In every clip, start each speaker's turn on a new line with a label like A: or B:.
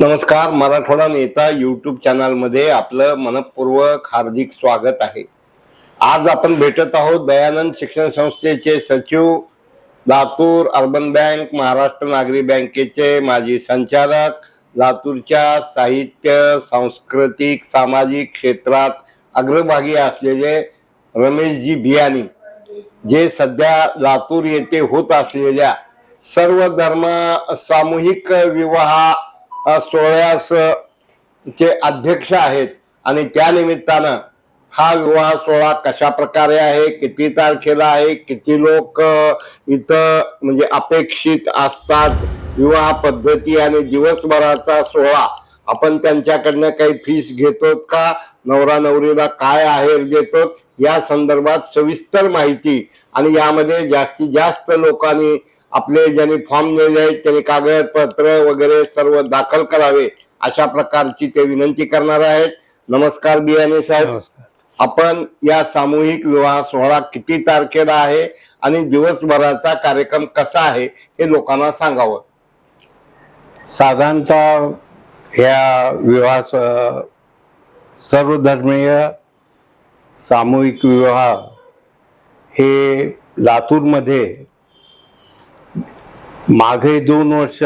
A: नमस्कार मराठवाडा नेता युट्यूब चॅनलमध्ये आपलं मनपूर्वक हार्दिक स्वागत आहे. आज आपण भेटत आहोत दयानंद शिक्षण संस्थेचे सचिव लातूर अर्बन बँक महाराष्ट्र नागरी बँकेचे माजी संचालक लातूरच्या साहित्य सांस्कृतिक सामाजिक क्षेत्रात अग्रभागी असलेले रमेशजी बियानी जे सध्या लातूर येथे होत असलेल्या सर्व धर्म सामूहिक विवाह सोहळ्यास चे अध्यक्ष आहेत. आणि त्या निमित्तानं हा विवाह सोहळा कशा प्रकारे आहे किती तारखेला आहे किती लोक इथं म्हणजे अपेक्षित असतात. विवाह पद्धती आणि दिवसभराचा सोहळा. आपण त्यांच्याकडनं काही फीस घेतो का? नवरा नवरीला काय आहेर देतो या संदर्भात सविस्तर माहिती. आणि यामध्ये जास्तीत जास्त लोकांनी आपले ज्यांनी फॉर्म दिले आहेत त्यांनी कागदपत्र वगैरे सर्व दाखल करावे अशा प्रकारची ते विनंती करणार आहेत. नमस्कार बियाणे साहेब. आपण या सामूहिक विवाह सोहळा किती तारखेला आहे आणि दिवसभराचा कार्यक्रम कसा आहे हे लोकांना सांगावं.
B: साधारणतः ह्या विवाह सर्वधर्मीय सामूहिक विवाह हे लातूरमध्ये मागे दोन वर्ष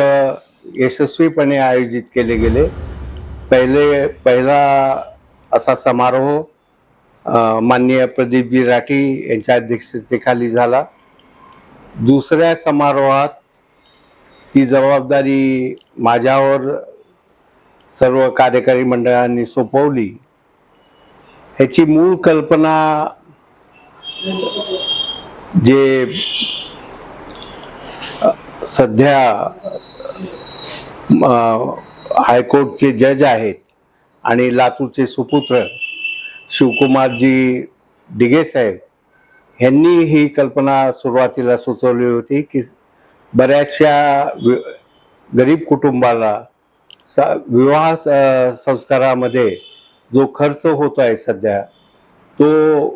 B: यशस्वीपणे आयोजित केले गेले. पहिले पहिला असा समारोह माननीय प्रदीपजी राठी यांच्या अध्यक्षतेखाली झाला. दुसऱ्या समारोहात ती जबाबदारी माझ्यावर सर्व कार्यकारी मंडळांनी सोपवली. ह्याची मूळ कल्पना जे सध्या हायकोर्टचे जज आहेत आणि लातूरचे सुपुत्र शिवकुमारजी डिगे साहेब ह्यांनी ही कल्पना सुरुवातीला सुचवली होती की बऱ्याचशा गरीब कुटुंबाला सा विवाह संस्कारामध्ये जो खर्च होतो आहे सध्या तो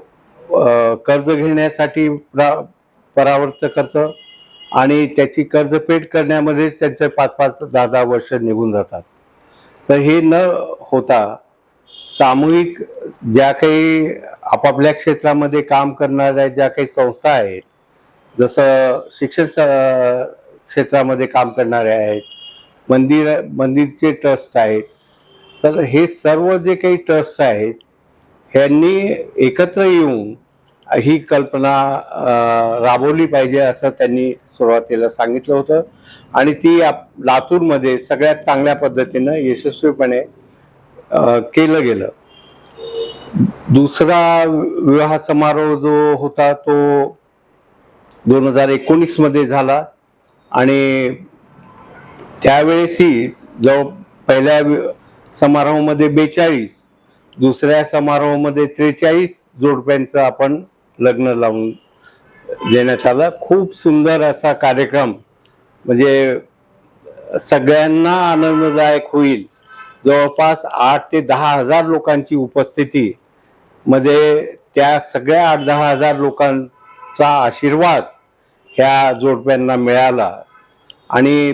B: कर्ज घेण्यासाठी प्रा- करतं आणि त्याची कर्जफेड करण्यामध्येच त्यांचे पाच पाच दहा दहा वर्ष निघून जातात. तर हे न होता सामूहिक ज्या काही आपापल्या क्षेत्रामध्ये काम करणाऱ्या ज्या काही संस्था आहेत जसं शिक्षण क्षेत्रामध्ये काम करणाऱ्या आहेत मंदिर मंदिरचे ट्रस्ट आहेत तर हे सर्व जे काही ट्रस्ट आहेत ह्यांनी एकत्र येऊन ही कल्पना राबवली पाहिजे असं त्यांनी सुरुवातीला सांगितलं होतं. आणि ती लातूरमध्ये सगळ्यात चांगल्या पद्धतीनं यशस्वीपणे केलं गेलं. दुसरा विवाह समारोह जो होता तो दोन हजार एकोणीसमध्ये झाला. आणि त्यावेळेसही जवळ पहिल्या समारोहामध्ये बेचाळीस दुसऱ्या समारोहामध्ये त्रेचाळीस जोडप्यांचं आपण लग्न लावून देण्यात आला खूप सुंदर असा कार्यक्रम म्हणजे सगळ्यांना आनंददायक होईल. जवळपास आठ ते दहा हजार लोकांची उपस्थिती मध्ये त्या सगळ्या आठ दहा हजार लोकांचा आशीर्वाद ह्या जोडप्यांना मिळाला. आणि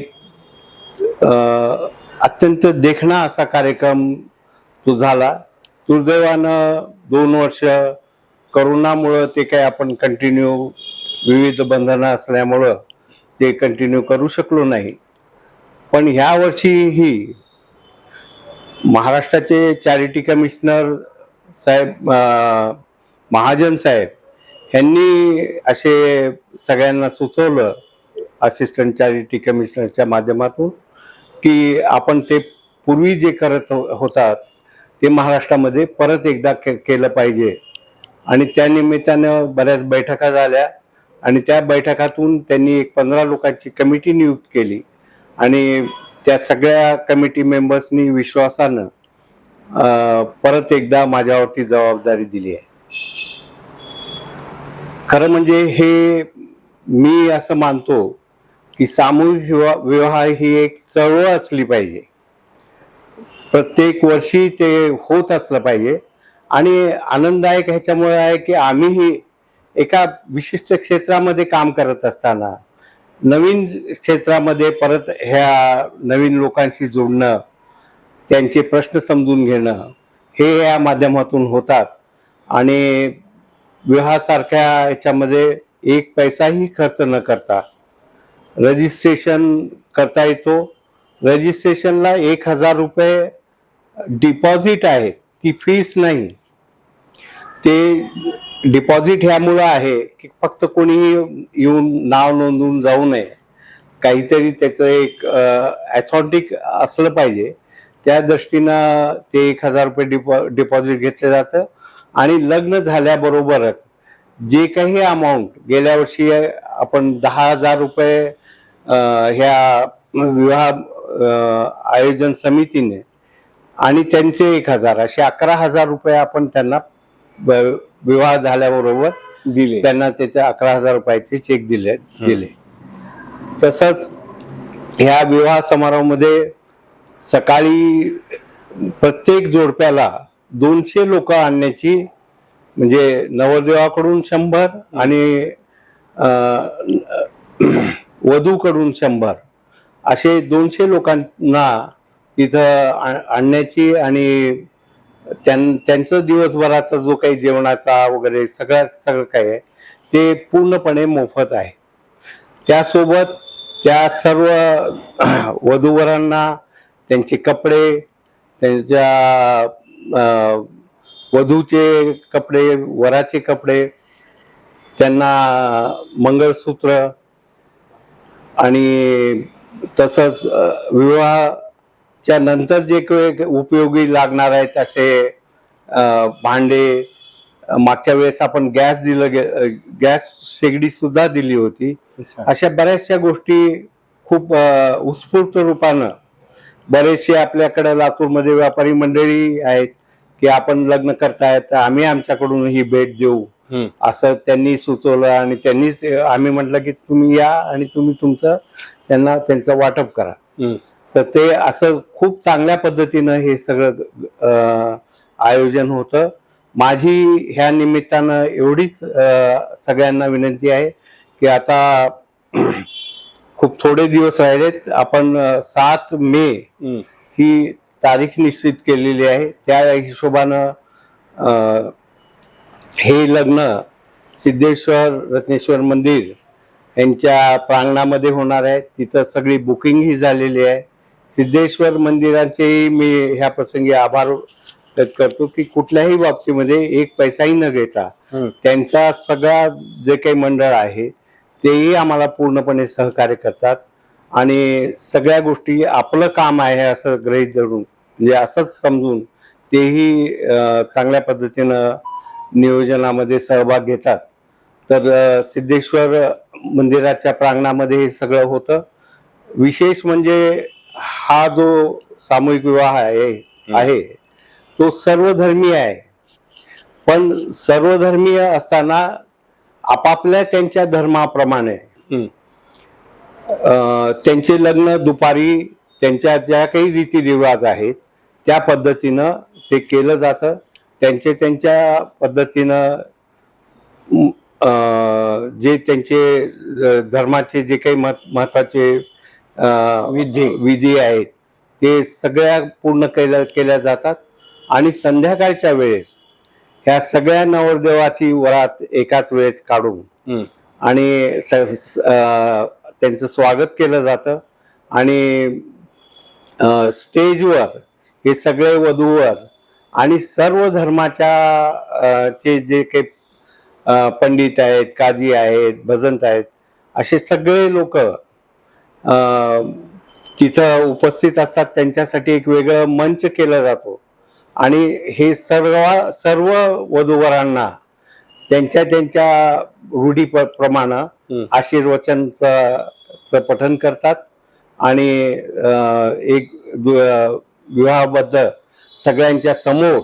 B: अत्यंत देखणा असा कार्यक्रम तो झाला दुर्दैवानं दोन वर्ष करोनामुळं ते काही आपण कंटिन्यू विविध बंधनं असल्यामुळं ते कंटिन्यू करू शकलो नाही. पण ह्या वर्षीही महाराष्ट्राचे चॅरिटी कमिशनर साहेब महाजन साहेब यांनी असे सगळ्यांना सुचवलं असिस्टंट चॅरिटी कमिशनरच्या माध्यमातून की आपण ते पूर्वी जे करत हो- होतात ते महाराष्ट्रामध्ये परत एकदा के केलं पाहिजे. आणि त्या निमित्तानं बऱ्याच बैठका झाल्या. आणि त्या बैठकातून त्यांनी एक पंधरा लोकांची कमिटी नियुक्त केली. आणि त्या सगळ्या कमिटी मेंबर्सनी विश्वासानं परत एकदा माझ्यावरती जबाबदारी दिली आहे. खरं म्हणजे हे मी असं मानतो की सामूहिक विवाह विवाह ही एक चळवळ असली पाहिजे. प्रत्येक वर्षी ते होत असलं पाहिजे. आणि आनंददायक ह्याच्यामुळे आहे की आम्हीही एका विशिष्ट क्षेत्रामध्ये काम करत असताना नवीन क्षेत्रामध्ये परत ह्या नवीन लोकांशी जोडणं त्यांचे प्रश्न समजून घेणं हे या माध्यमातून होतात. आणि विवाहासारख्या याच्यामध्ये एक पैसाही खर्च न करता रजिस्ट्रेशन करता येतो. रजिस्ट्रेशनला एक हजार रुपये डिपॉझिट आहे ती फीस नाही. ते डिपॉझिट ह्यामुळं आहे की फक्त कोणीही येऊन नाव नोंदवून जाऊ नये. काहीतरी त्याचं एक ॲथॉन्टिक असलं पाहिजे. त्या दृष्टीनं ते एक हजार रुपये डिपॉ डिपॉझिट घेतलं जातं. आणि लग्न झाल्याबरोबरच जे काही अमाऊंट गेल्या वर्षी आपण दहा हजार रुपये ह्या विवाह आयोजन समितीने आणि त्यांचे एक हजार असे अकरा हजार रुपये आपण त्यांना विवाह झाल्याबरोबर
A: दिले.
B: त्यांना त्याचे अकरा हजार रुपयाचे चेक दिले दिले. तसंच ह्या विवाह समारोहामध्ये सकाळी प्रत्येक जोडप्याला दोनशे लोक आणण्याची म्हणजे नवरदेवाकडून शंभर आणि वधूकडून शंभर असे दोनशे लोकांना तिथं आणण्याची आणि त्यांचं दिवसभराचा जो काही जेवणाचा वगैरे सगळं सगळं काही आहे ते पूर्णपणे मोफत आहे. त्यासोबत त्या सर्व वधूवरांना त्यांचे कपडे त्यांच्या वधूचे कपडे वराचे कपडे त्यांना मंगळसूत्र आणि तसंच विवाह विवाहाच्या नंतर जे काही उपयोगी लागणार आहेत असे भांडे मागच्या वेळेस आपण गॅस दिलं गॅस शेगडी सुद्धा दिली होती अशा बऱ्याचशा गोष्टी खूप उत्स्फूर्त रूपानं बरेचसे आपल्याकडे लातूरमध्ये व्यापारी मंडळी आहेत की आपण लग्न करतायत तर आम्ही आमच्याकडून ही भेट देऊ. असं त्यांनी सुचवलं आणि त्यांनीच आम्ही म्हटलं की तुम्ही या आणि तुम्ही तुमचं त्यांना त्यांचं वाटप करा. तर ते असं खूप चांगल्या पद्धतीनं हे सगळं आयोजन होतं. माझी ह्या निमित्तानं एवढीच सगळ्यांना विनंती आहे की आता खूप थोडे दिवस राहिलेत. आपण सात मे. ही तारीख निश्चित केलेली आहे. त्या हिशोबानं हे लग्न सिद्धेश्वर रत्नेश्वर मंदिर यांच्या प्रांगणामध्ये होणार आहे. तिथं सगळी बुकिंग ही झालेली आहे. सिद्धेश्वर मंदिरांचेही मी ह्या प्रसंगी आभार व्यक्त करतो की कुठल्याही बाबतीमध्ये एक पैसाही न घेता. त्यांचा सगळा जे काही मंडळ आहे तेही आम्हाला पूर्णपणे सहकार्य करतात. आणि सगळ्या गोष्टी आपलं काम आहे असं गृहीत धरून म्हणजे असंच समजून तेही चांगल्या पद्धतीनं नियोजनामध्ये सहभाग घेतात. तर सिद्धेश्वर मंदिराच्या प्रांगणामध्ये हे सगळं होतं. विशेष म्हणजे हा जो सामूहिक विवाह आहे आहे तो सर्वधर्मीय आहे. पण सर्वधर्मीय असताना आपापल्या त्यांच्या धर्माप्रमाणे त्यांचे लग्न दुपारी त्यांच्या ज्या काही रीतिरिवाज आहेत त्या पद्धतीनं ते केलं जातं. त्यांचे त्यांच्या पद्धतीनं जे त्यांचे धर्माचे जे काही महत्त्वाचे
A: विधी.
B: विधी आहेत ते सगळ्या पूर्ण केल्या केल्या जातात आणि संध्याकाळच्या वेळेस ह्या सगळ्या नवरदेवाची वरात एकाच वेळेस काढून. आणि त्यांचं स्वागत केलं जातं आणि स्टेजवर हे सगळे वधूवर आणि सर्व धर्माच्या चे जे काही पंडित आहेत काजी आहेत भजंत आहेत असे सगळे लोक तिथं उपस्थित असतात त्यांच्यासाठी एक वेगळं मंच केला जातो. आणि हे सर्व सर्व वधूवरांना त्यांच्या त्यांच्या रूढी प्रमाणे. आशीर्वचनचं पठन करतात. आणि एक विवाहाबद्ध सगळ्यांच्या समोर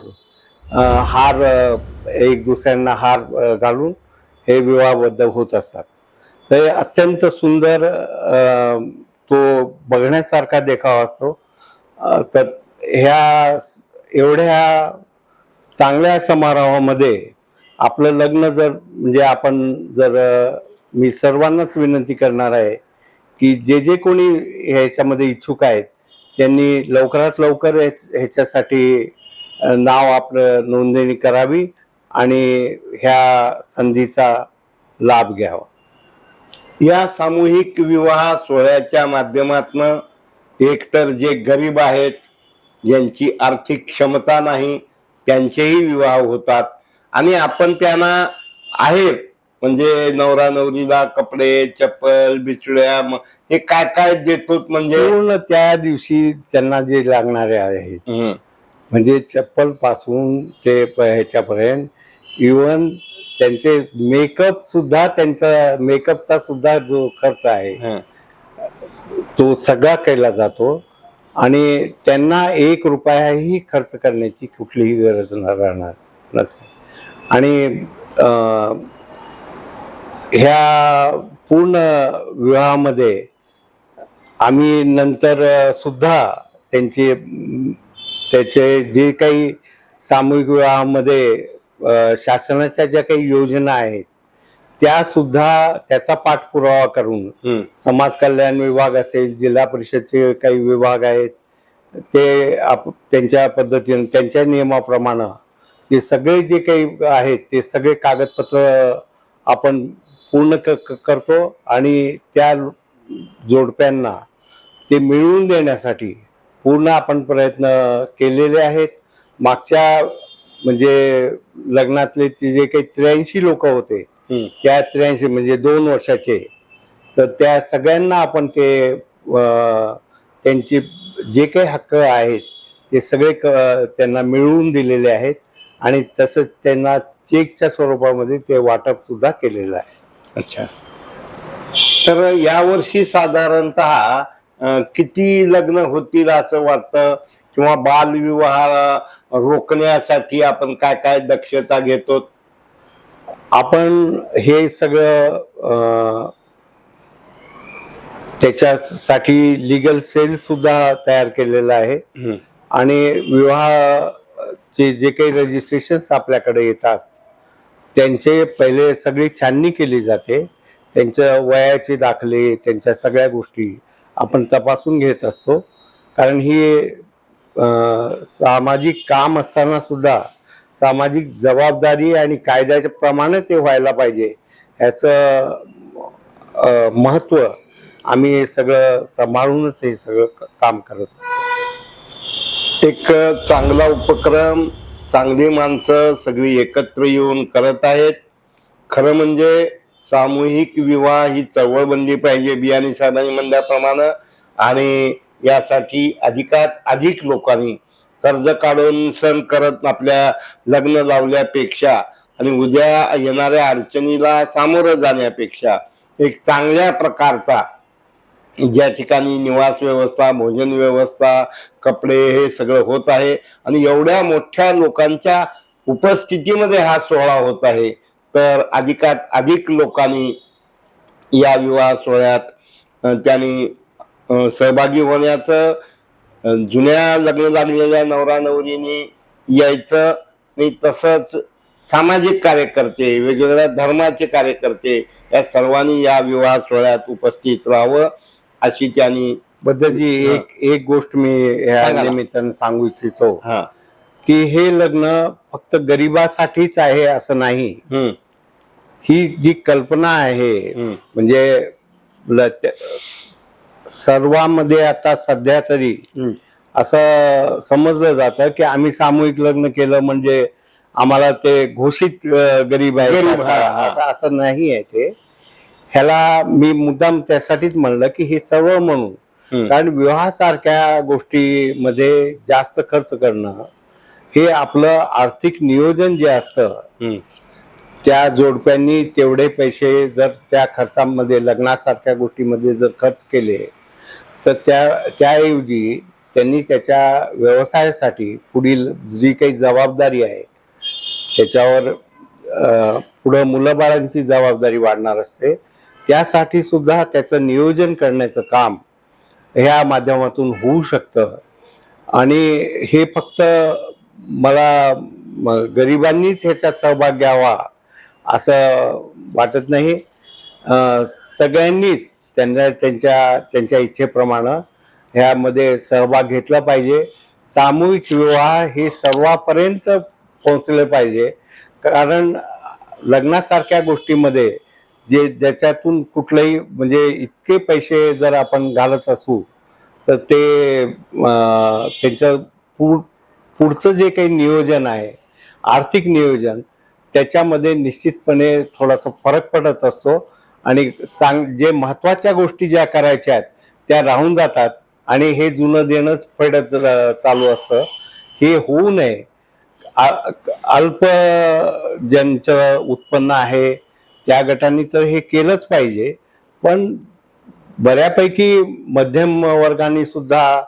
B: हार एक दुसऱ्यांना हार घालून हे विवाहाबद्ध होत असतात. तर हे अत्यंत सुंदर तो बघण्यासारखा देखावा असतो. तर ह्या एवढ्या चांगल्या समारोहामध्ये आपलं लग्न जर म्हणजे आपण जर मी सर्वांनाच विनंती करणार आहे की जे जे कोणी ह्याच्यामध्ये इच्छुक आहेत त्यांनी लवकरात लवकर ह्याच्यासाठी नाव आपलं नोंदणी करावी आणि ह्या संधीचा लाभ घ्यावा.
A: या सामूहिक विवाह सोहळ्याच्या माध्यमातून एकतर जे गरीब आहेत ज्यांची आर्थिक क्षमता नाही त्यांचेही विवाह होतात. आणि आपण त्यांना आहेत म्हणजे नवरा नवरीला कपडे चप्पल बिचड्या हे काय काय देतो म्हणजे?
B: त्या दिवशी त्यांना जे लागणारे आहेत
A: हम्म,
B: म्हणजे चप्पलपासून ते ह्याच्यापर्यंत इवन त्यांचे मेकअप सुद्धा त्यांचा मेकअपचा सुद्धा जो खर्च आहे. तो सगळा केला जातो आणि त्यांना एक रुपयाही खर्च करण्याची कुठलीही गरज न राहणार नसते आणि ह्या पूर्ण विवाहामध्ये आम्ही नंतर सुद्धा त्यांची त्याचे जे काही सामूहिक विवाहामध्ये शासनाच्या ज्या काही योजना आहेत त्या सुद्धा त्याचा पाठपुरावा करून. समाज कल्याण विभाग असेल जिल्हा परिषदचे काही विभाग आहेत ते आप त्यांच्या पद्धतीने त्यांच्या नियमाप्रमाणे ते सगळे जे काही आहेत ते सगळे कागदपत्र आपण पूर्ण करतो आणि त्या जोडप्यांना ते मिळवून देण्यासाठी पूर्ण आपण प्रयत्न केलेले आहेत मागच्या म्हणजे लग्नातले ते जे काही त्र्याऐंशी लोक होते. त्या त्र्याऐंशी म्हणजे दोन वर्षाचे. तर त्या सगळ्यांना आपण ते त्यांची जे काही हक्क आहेत ते सगळे क- त्यांना मिळवून दिलेले आहेत आणि तसंच त्यांना चेकच्या स्वरूपामध्ये ते वाटप सुद्धा केलेलं आहे.
A: अच्छा. तर यावर्षी साधारणतः किती लग्न होतील असं वाटतं? किंवा बालविवाह रोखण्यासाठी आपण काय काय दक्षता घेतो?
B: आपण हे सगळं त्याच्यासाठी लिगल सेल सुद्धा तयार केलेलं आहे. आणि विवाहाचे जे काही रजिस्ट्रेशन आपल्याकडे येतात त्यांचे पहिले सगळी छाननी केली जाते. त्यांच्या वयाचे दाखले त्यांच्या सगळ्या गोष्टी आपण तपासून घेत असतो. कारण ही सामाजिक काम असताना सुद्धा सामाजिक जबाबदारी आणि कायद्याच्या प्रमाणे ते व्हायला पाहिजे. ह्याचं महत्त्व आम्ही हे सगळं सांभाळूनच हे सगळं क- काम करत
A: एक चांगला उपक्रम चांगली माणसं सगळी एकत्र येऊन करत आहेत. खरं म्हणजे सामूहिक विवाह ही चळवळ बनली पाहिजे बियाणी साहेबांनी म्हणल्याप्रमाणे. आणि यासाठी अधिकात अधिक लोकांनी कर्ज काढून सण करत आपल्या लग्न लावल्यापेक्षा आणि उद्या येणाऱ्या अडचणीला सामोरं जाण्यापेक्षा एक चांगल्या प्रकारचा ज्या ठिकाणी निवास व्यवस्था भोजन व्यवस्था कपडे हे सगळं होत आहे आणि एवढ्या मोठ्या लोकांच्या उपस्थितीमध्ये हा सोहळा होत आहे तर अधिकात अधिक लोकांनी या विवाह सोहळ्यात त्यांनी सहभागी होण्याचं जुन्या लग्न लागलेल्या नवरा नवरीने यायचं आणि तसंच सामाजिक कार्यकर्ते वेगवेगळ्या धर्माचे कार्यकर्ते या सर्वांनी या विवाह सोहळ्यात उपस्थित राहावं अशी त्यांनी
B: बद्दलची. एक एक गोष्ट मी या
A: सांगा ना.
B: निमित्तानं सांगू इच्छितो.
A: हा.
B: की हे लग्न फक्त गरिबासाठीच आहे असं नाही. ही जी कल्पना आहे म्हणजे सर्वांमध्ये आता सध्या तरी असं समजलं जातं की आम्ही सामूहिक लग्न केलं म्हणजे आम्हाला ते घोषित गरीब आहे. असं नाही आहे ते. ह्याला मी मुद्दाम त्यासाठीच म्हणलं की हे चळवळ म्हणून. कारण विवाहासारख्या गोष्टीमध्ये जास्त खर्च करणं हे आपलं आर्थिक नियोजन जे असतं त्या जोडप्यांनी तेवढे पैसे जर त्या खर्चामध्ये लग्नासारख्या गोष्टीमध्ये जर खर्च केले तर त्या त्याऐवजी त्यांनी त्याच्या व्यवसायासाठी पुढील जी काही जबाबदारी आहे त्याच्यावर पुढं मुलंबाळांची जबाबदारी वाढणार असते त्यासाठी सुद्धा त्याचं नियोजन करण्याचं काम ह्या माध्यमातून होऊ शकतं. आणि हे फक्त मला गरिबांनीच ह्याच्यात सहभाग घ्यावा असं वाटत नाही. सगळ्यांनीच त्यांना त्यांच्या त्यांच्या इच्छेप्रमाणे ह्यामध्ये सहभाग घेतला पाहिजे. सामूहिक विवाह हे सर्वापर्यंत पोहोचले पाहिजे. कारण लग्नासारख्या गोष्टीमध्ये जे ज्याच्यातून कुठलंही म्हणजे इतके पैसे जर आपण घालत असू तर ते त्यांचं पुढ पुढचं जे काही नियोजन आहे आर्थिक नियोजन त्याच्यामध्ये निश्चितपणे थोडासा फरक पडत असतो. आणि चांग जे महत्त्वाच्या गोष्टी ज्या करायच्या आहेत त्या राहून जातात. आणि हे जुनं देणंच फेडत चालू असतं. हे होऊ नये. आ- अल्प ज्यांचं उत्पन्न आहे त्या गटांनी तर हे केलंच पाहिजे. पण बऱ्यापैकी मध्यम वर्गाने सुद्धा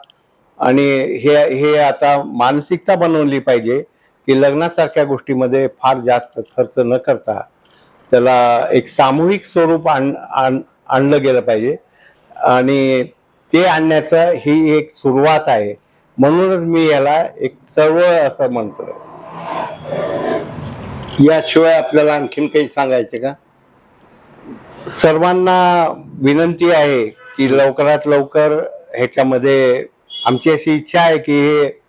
B: आणि हे हे आता मानसिकता बनवली पाहिजे की लग्नासारख्या गोष्टीमध्ये फार जास्त खर्च न करता त्याला एक सामूहिक स्वरूप आण आण- आणलं गेलं पाहिजे. आणि ते आणण्याचं ही एक सुरुवात आहे. म्हणूनच मी याला एक चळवळ असं म्हणतो
A: याशिवाय आपल्याला आणखीन काही सांगायचे का?
B: सर्वांना विनंती आहे की लवकरात लवकर ह्याच्यामध्ये आमची अशी इच्छा आहे की हे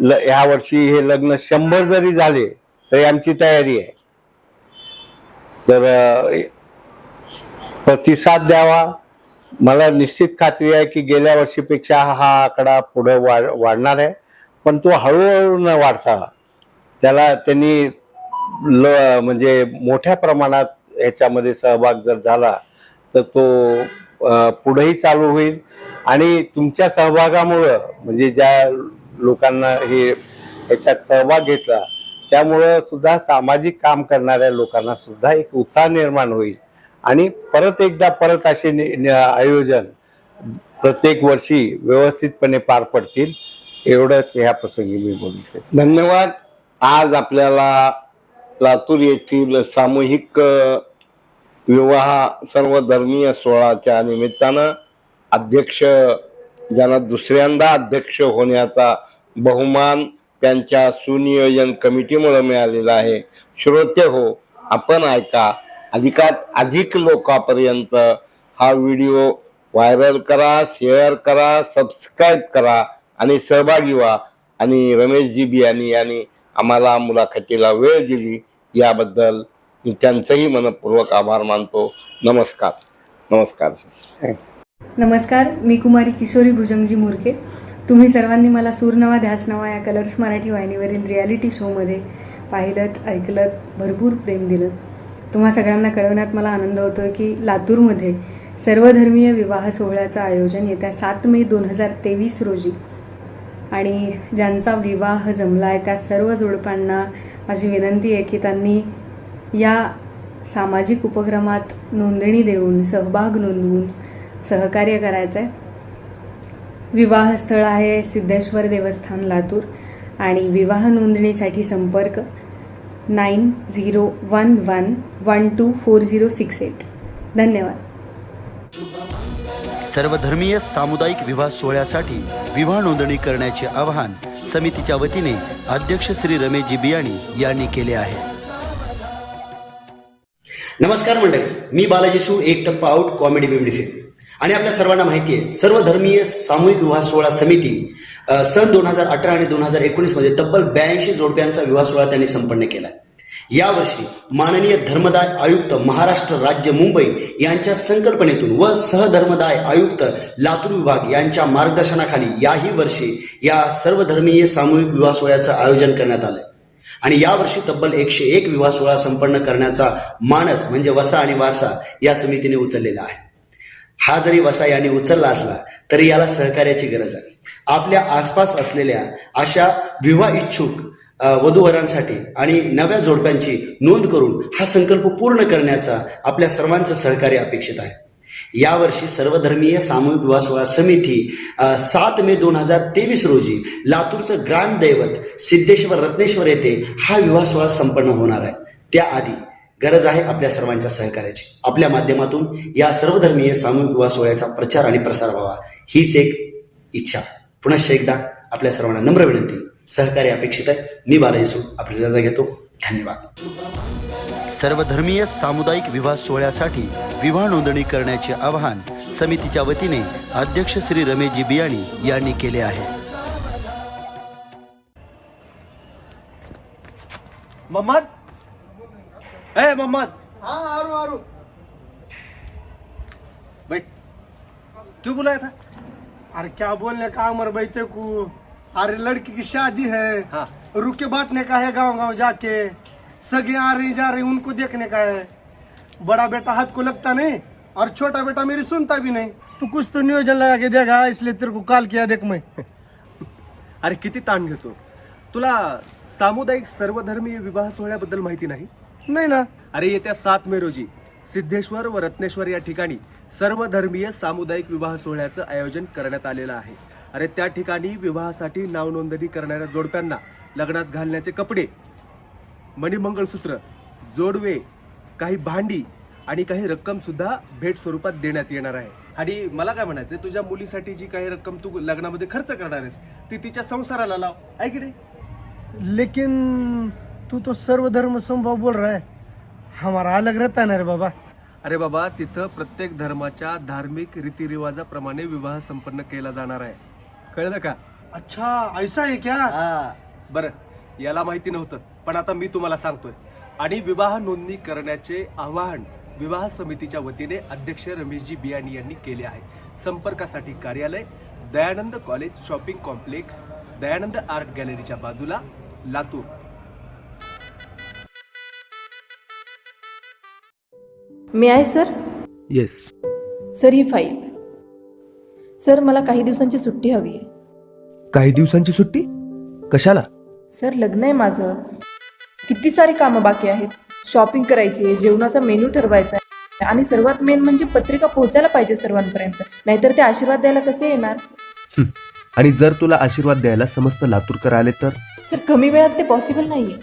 B: ल ह्या वर्षी हे लग्न शंभर जरी झाले तरी आमची तयारी आहे. तर प्रतिसाद द्यावा. मला निश्चित खात्री आहे की गेल्या वर्षीपेक्षा हा आकडा पुढे वाढ वाढणार आहे. पण तो हळूहळू न वाढता त्याला त्यांनी ल म्हणजे मोठ्या प्रमाणात ह्याच्यामध्ये सहभाग जर झाला तर तो पुढेही चालू होईल. आणि तुमच्या सहभागामुळं म्हणजे ज्या लोकांना हे ह्याच्यात सहभाग घेतला त्यामुळं सुद्धा सामाजिक काम करणाऱ्या लोकांना सुद्धा एक उत्साह निर्माण होईल. आणि परत एकदा परत असे नि- आयोजन प्रत्येक वर्षी व्यवस्थितपणे पार पडतील एवढंच ह्या प्रसंगी मी बोलू
A: धन्यवाद. आज आपल्याला लातूर येथील सामूहिक विवाह सर्व धर्मीय सोहळ्याच्या निमित्तानं अध्यक्ष ज्यांना दुसऱ्यांदा अध्यक्ष होण्याचा बहुमान त्यांच्या सुनियोजन कमिटीमुळे मिळालेला आहे. श्रोते हो आपण ऐका. अधिकात अधिक लोकांपर्यंत हा व्हिडिओ व्हायरल करा शेअर करा सबस्क्राईब करा आणि सहभागी व्हा. आणि रमेशजी बियानी यांनी आम्हाला मुलाखतीला वेळ दिली याबद्दल मी त्यांचंही मनपूर्वक आभार मानतो. नमस्कार. नमस्कार सर.
C: नमस्कार मी कुमारी किशोरी भुजंगजी मुरके. तुम्ही सर्वांनी मला सूरनवा ध्यासनवा या कलर्स मराठी वाहिनीवरील रियालिटी शोमध्ये पाहिलं ऐकलं भरपूर प्रेम दिलं तुम्हा सगळ्यांना कळवण्यात मला आनंद होतो की लातूरमध्ये सर्वधर्मीय विवाह सोहळ्याचं आयोजन येत्या सात मे दोन हजार तेवीस रोजी. आणि ज्यांचा विवाह जमला आहे त्या सर्व जोडप्यांना माझी विनंती आहे की त्यांनी या सामाजिक उपक्रमात नोंदणी देऊन सहभाग नोंदवून सहकार्य करायचं आहे विवाहस्थळ आहे सिद्धेश्वर देवस्थान लातूर आणि विवाह नोंदणीसाठी संपर्क nine zero one one one two four zero six eight. धन्यवाद.
D: सर्वधर्मीय सामुदायिक विवाह सोहळ्यासाठी विवाह नोंदणी करण्याचे आवाहन समितीच्या वतीने अध्यक्ष श्री रमेशजी बियाणी यांनी केले आहे.
E: नमस्कार मंडळी मी बालाजी सू एक टप्पा आउट कॉमेडी बिमडी फिल्म आणि आपल्या सर्वांना माहिती आहे सर्व धर्मीय सामूहिक विवाह सोहळा समिती सन दोन हजार अठरा आणि दोन हजार एकोणीसमध्ये तब्बल ब्याऐंशी जोडप्यांचा विवाह सोहळा त्यांनी संपन्न केला. यावर्षी माननीय धर्मदाय आयुक्त महाराष्ट्र राज्य मुंबई यांच्या संकल्पनेतून व सहधर्मदाय आयुक्त लातूर विभाग यांच्या मार्गदर्शनाखाली याही वर्षी या सर्वधर्मीय सामूहिक विवाह सोहळ्याचं आयोजन करण्यात आलं आणि यावर्षी तब्बल एकशे एक विवाह सोहळा संपन्न करण्याचा मानस म्हणजे वसा आणि वारसा या समितीने उचललेला आहे. हा जरी वसा याने उचलला असला तरी याला सहकार्याची गरज आहे. आपल्या आसपास असलेल्या अशा विवाह इच्छुक वधूवरांसाठी आणि नव्या जोडप्यांची नोंद करून हा संकल्प पूर्ण करण्याचा आपल्या सर्वांचं सहकार्य अपेक्षित आहे. यावर्षी सर्वधर्मीय सामूहिक विवाह सोहळा समिती सात मे दोन हजार तेवीस रोजी लातूरचं ग्रामदैवत सिद्धेश्वर रत्नेश्वर येथे हा विवाह सोहळा संपन्न होणार आहे. त्याआधी गरज आहे आपल्या सर्वांच्या सहकार्याची. आपल्या माध्यमातून या सर्वधर्मीय सामूहिक विवाह सोहळ्याचा प्रचार आणि प्रसार व्हावा. हीच एक इच्छा. पुनश्च एकदा आपल्या सर्वांना नम्र विनंती. सहकार्य अपेक्षित आहे. मी बालाजी सूड आपली रजा घेतो. धन्यवाद.
D: सर्वधर्मीय सामुदायिक विवाह सोहळ्यासाठी विवाह नोंदणी करण्याचे आवाहन समितीच्या वतीने अध्यक्ष श्री रमेशजी बियाणी यांनी केले आहे.
F: मोहम्मद ए मोहम्मद। हाँ आ रहा आ रहा बैठ। क्यों बुलाया था?
G: अरे क्या बोलने का अमर बैठे को? अरे लड़की की शादी है।
F: हाँ।
G: रुके बांटने का है गाँव गाँव जाके। सगे आ रही जा रही उनको देखने का है। बड़ा बेटा हाथ को लगता नहीं और छोटा बेटा मेरी सुनता भी नहीं। तू कुछ तो नियोजन लगा के देगा इसलिए तेरे को कॉल किया देख मैं।
F: अरे किती ताण घेतो। तुला सामुदायिक सर्वधर्मीय विवाह सोहळ्याबद्दल माहिती नाही?
G: नहीं ना.
F: अरे येत्या सात मे रोजी सिद्धेश्वर व रत्नेश्वर या ठिकाणी सर्वधर्मीय सामुदायिक विवाह सोहळ्याचं आयोजन करण्यात आलेलं आहे. अरे त्या ठिकाणी विवाहासाठी नाव नोंदणी करणाऱ्या जोडप्यांना लग्नात घालण्याचे कपडे मणिमंगळसूत्र जोडवे काही भांडी आणि काही रक्कम सुद्धा भेट स्वरूपात देण्यात येणार आहे. आणि मला काय म्हणायचं तुझ्या मुलीसाठी जी काही रक्कम तू लग्नामध्ये खर्च करणार आहेस ती तिच्या संसाराला लाव. ऐक रे
G: लेकिन तू तो सर्वधर्म संभव बोल रहा है। हमारा अलग रहता है ना रे बाबा।
F: अरे बाबा तिथं प्रत्येक धर्माच्या धार्मिक रीतिरिवाजाप्रमाणे विवाह संपन्न केला जाणार आहे. कळलं का?
G: अच्छा ऐसा है क्या?
F: हा बरं याला माहिती नव्हतं पण आता मी तुम्हाला सांगतोय. आणि विवाह नोंदणी करण्याचे आवाहन विवाह समितीच्या वतीने अध्यक्ष रमेशजी बियाणी यांनी केले आहे. संपर्कासाठी कार्यालय Dayanand college shopping complex Dayanand art गॅलरीच्या बाजूला लातूर.
H: मी आहे सर
F: येस
H: सर ही फाईल सर मला काही दिवसांची सुट्टी हवी आहे.
F: काही दिवसांची सुट्टी? कशाला?
H: सर लग्न आहे माझं. किती सारी कामं बाकी आहेत. शॉपिंग करायची आहे जेवणाचा मेनू ठरवायचा आहे. आणि सर्वात मेन म्हणजे पत्रिका पोहोचायला पाहिजे सर्वांपर्यंत. नाहीतर ते आशीर्वाद द्यायला कसे येणार?
F: आणि जर तुला आशीर्वाद द्यायला समस्त लातूरकर आले तर?
H: सर कमी वेळात ते पॉसिबल नाहीये.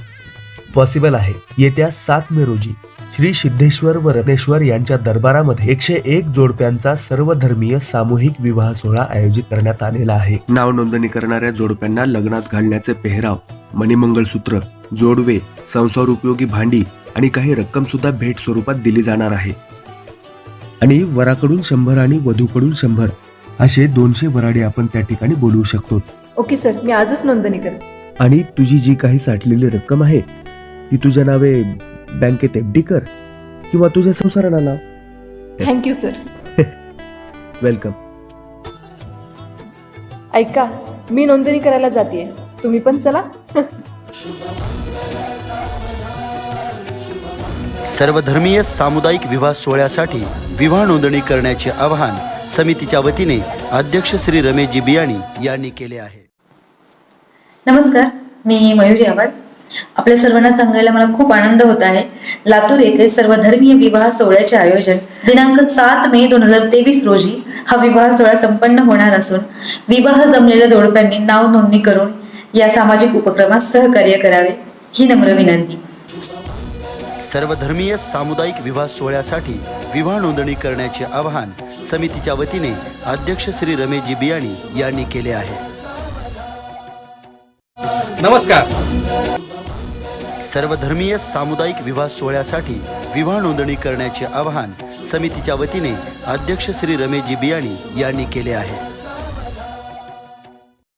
F: पॉसिबल आहे. येत्या सात मे रोजी. श्री सिद्धेश्वर व रत्नेश्वर यांच्या दरबारामध्ये एकशे एक जोडप्यांचा सर्वधर्मीय सामूहिक विवाह सोहळा आयोजित करण्यात आलेला आहे. नाव नोंदणी करणाऱ्या जोडप्यांना लग्नात घालण्याचे पेहराव मणिमंगळसूत्र जोडवे संसार उपयोगी भांडी आणि काही रक्कम सुद्धा भेट स्वरूपात दिली जाणार आहे. आणि वराकडून शंभर आणि वधूकडून शंभर असे दोनशे वराडे आपण त्या ठिकाणी बोलवू शकतो.
H: ओके सर मी आजच नोंदणी करते.
F: आणि तुझी जी काही साठलेली रक्कम आहे ती तुझ्या नावे बँकेत एफ डी कर किंवा तुझ्या संसाराला लाव.
H: थँक्यू सर
F: वेलकम
H: ऐका मी नोंदणी करायला जाते तुम्ही पण चला.
D: सर्वधर्मीय सामुदायिक विवाह सोहळ्यासाठी विवाह नोंदणी करण्याचे आवाहन समितीच्या वतीने अध्यक्ष श्री रमेशजी बियाणी यांनी केले आहे.
I: नमस्कार मी मयुरी आव्हाड. आपल्या सर्वांना सांगायला मला खूप आनंद होत आहे. लातूर येथे सर्वधर्मीय विवाह सोहळ्याचे आयोजन दिनांक सात मे दोन हजार तेवीस रोजी हा विवाह सोहळा संपन्न होणार असून विवाह जमलेल्या जोडप्यांनी नाव नोंदणी करून या सामाजिक उपक्रमात सहकार्य करावे. ही नम्र विनंती.
D: सर्वधर्मीय सामुदायिक विवाह सोहळ्यासाठी विवाह नोंदणी करण्याचे आवाहन समितीच्या वतीने अध्यक्ष श्री रमेशजी बियाणी यांनी केले आहे.
J: नमस्कार.
D: सर्वधर्मीय सामुदायिक विवाह सोहळ्यासाठी विवाह नोंदणी करण्याचे आवाहन समितीच्या वतीने अध्यक्ष श्री रमेशजी बियाणी यांनी केले आहे.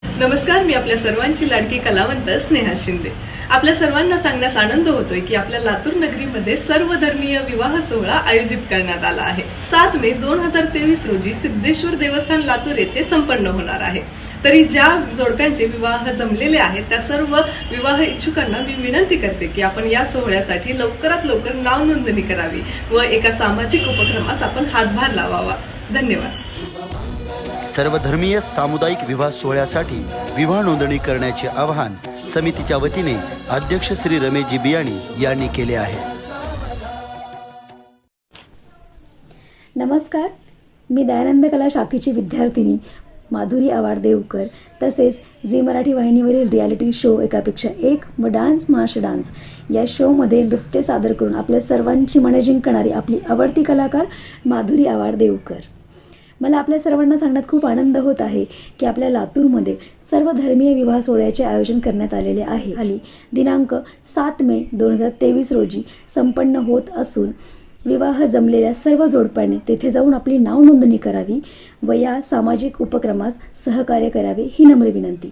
K: नमस्कार मी आपल्या सर्वांची लाडकी कलावंत स्नेहा शिंदे. आपल्या सर्वांना सांगण्यास आनंद होतोय की आपल्या लातूर नगरीमध्ये सर्वधर्मीय विवाह सोहळा आयोजित करण्यात आला आहे. सात मे दोन हजार तेवीस रोजी सिद्धेश्वर देवस्थान लातूर येथे संपन्न होणार आहे. तरी ज्या जोडप्यांचे विवाह जमलेले आहेत त्या सर्व विवाह इच्छुकांना मी विनंती करते की आपण या सोहळ्यासाठी लवकरात लवकर नाव नोंदणी करावी व एका सामाजिक उपक्रमास आपण हातभार लावावा. धन्यवाद.
D: सर्वधर्मीय सामुदायिक विवाह सोहळ्यासाठी विवाह नोंदणी करण्याचे आवाहन समितीच्या वतीने अध्यक्ष श्री रमेशजी बियाणी यांनी केले आहे.
L: नमस्कार. मी दयानंद कला शाखेची विद्यार्थिनी माधुरी आवाड देवकर तसेच झी मराठी वाहिनीवरील रियालिटी शो एकापेक्षा एक व डान्स महाश डान्स या शोमध्ये नृत्य सादर करून आपल्या सर्वांची मने जिंकणारी आपली आवडती कलाकार माधुरी आवाड देवकर मला आपल्या सर्वांना सांगण्यात खूप आनंद होत आहे की आपल्या लातूरमध्ये सर्व धर्मीय विवाह सोहळ्याचे आयोजन करण्यात आलेले आहे. खाली दिनांक सात मे दोन हजार तेवीस रोजी संपन्न होत असून विवाह जमलेल्या सर्व जोडप्यांनी तेथे जाऊन आपली नाव नोंदणी करावी व या सामाजिक उपक्रमास सहकार्य करावे ही नम्र विनंती.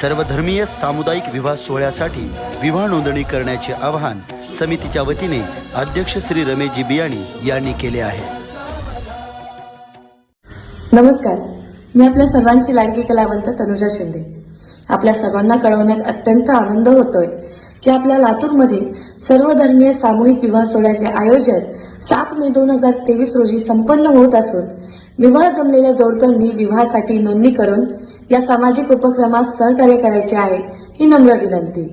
D: सर्वधर्मीय सामुदायिक विवाह सोहळ्यासाठी विवाह नोंदणी करण्याचे आवाहन समितीच्या वतीने अध्यक्ष श्री रमेशजी बियाणी यांनी केले आहे.
M: नमस्कार. मी आपल्या सर्वांची लाडकी कलावंत तनुजा शिंदे. आपल्या सर्वांना कळवण्यात अत्यंत आनंद होतोय की आपल्या लातूरमध्ये सर्वधर्मीय सामूहिक विवाह सोहळ्याचे आयोजन सात मे दोन हजार तेवीस रोजी संपन्न होत असून विवाह जमलेल्या जोडप्यांनी विवाहासाठी नोंदणी करून या सामाजिक उपक्रमास सहकार्य करायचे आहे ही नम्र विनंती.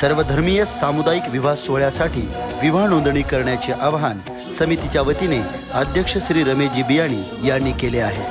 D: सर्वधर्मीय सामुदायिक विवाह सोहळ्यासाठी विवाह नोंदणी करण्याचे आवाहन समितीच्या वतीने अध्यक्ष श्री रमेशजी बियाणी यांनी केले आहे.